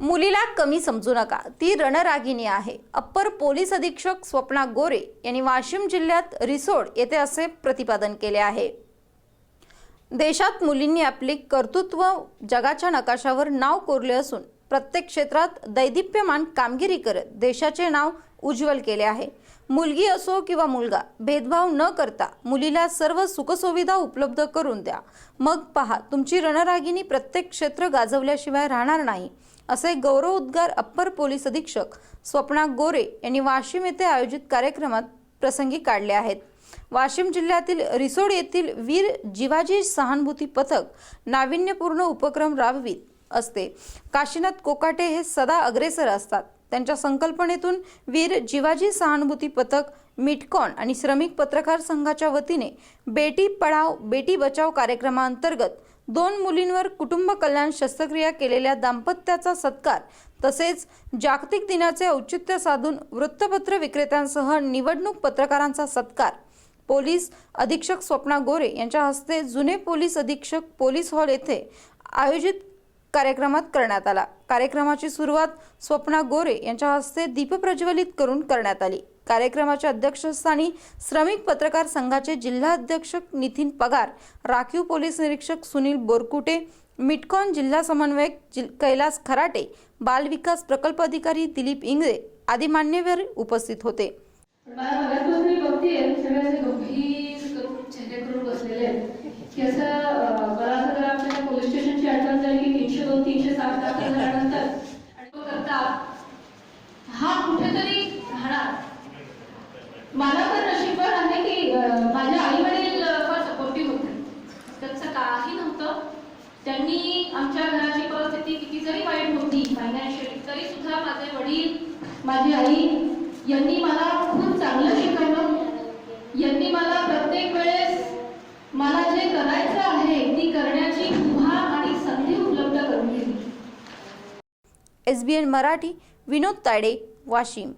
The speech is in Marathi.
मुलीला कमी समजू नका. ती रणरागिणी आहे. अप्पर पोलीस अधीक्षक स्वप्ना गोरे यांनी वाशिम जिल्ह्यात रिसोड येथे असे प्रतिपादन केले आहे. देशात मुलींनी आपले कर्तृत्व जगाच्या नकाशावर नाव कोरले असून प्रत्येक क्षेत्रात दैदिप्यमान कामगिरी करत देशाचे नाव उज्ज्वल केले आहे. मुलगी असो किंवा मुलगा भेदभाव न करता मुलीला सर्व सुखसुविधा उपलब्ध करून द्या. मग पहा तुमची रणरागिणी प्रत्येक क्षेत्र गाजवल्याशिवाय राहणार नाही. असे गौरव उद्गार अप्पर पोलीस अधीक्षक स्वप्ना गोरे यांनी वाशिम येथे आयोजित कार्यक्रमात प्रसंगी काढले आहेत. वाशिम जिल्ह्यातील रिसोड येथील वीर जिवाजी सहानुभूती पथक नाविन्यपूर्ण उपक्रम राबवित असते. काशीनाथ कोकाटे हे सदा अग्रेसर असतात. त्यांच्या संकल्पनेतून वीर जिवाजी सहानुभूती पथक मिटकॉन आणि श्रमिक पत्रकार संघाच्या वतीने बेटी पढाव बेटी बचाव कार्यक्रमाअंतर्गत दोन मुलींवर कुटुंब कल्याण शस्त्रक्रिया केलेल्या दाम्पत्याचा सत्कार तसेच जागतिक दिनाचे औचित्य साधून वृत्तपत्र विक्रेत्यांसह निवडणूक पत्रकारांचा सत्कार. पोलीस अधीक्षक स्वप्ना गोरे यांच्या हस्ते जुने पोलीस अधीक्षक पोलीस हॉल येथे आयोजित कार्यक्रमात करण्यात आला. कार्यक्रमाची सुरुवात स्वप्ना गोरे यांच्या हस्ते दीपप्रज्वलित करून करण्यात आली. कार्यक्रमाच्या अध्यक्षस्थानी श्रमिक पत्रकार संघाचे जिल्हाध्यक्ष नितीन पगार राखीव पोलीस निरीक्षक सुनील बोरकुटे मिटकॉन जिल्हा समन्वयक जिल कैलास खराटे बालविकास प्रकल्प अधिकारी दिलीप इंगळे आदी मान्यवर उपस्थित होते. पण असं बऱ्याच दिवस मी बघतेय सगळे असे गंभीर करून चेहरे करून बसलेले आहेत की असं अं, मला असं जरा आपल्या पोलीस स्टेशनची आठवण झाली की तीनशे दोन तीनशे सात दाखल झाल्यानंतर आणि तो करता हा कुठेतरी राहणार मला तर नशीबवान आहे की अं, माझे आई वडील फार सपोर्टिव्ह होते त्यांचं काही नव्हतं त्यांनी आमच्या घराची परिस्थिती किती जरी वाईट होती फायनान्शियली तरी सुद्धा माझे वडील माझी आई यांनी मला खूप चांगलं शिकवलं. यांनी मला प्रत्येक वेळेस मला जे करायचं आहे ती करण्याची मुभा आणि संधी उपलब्ध करून दिली. S B N Marathi Vinod Tayde Washim.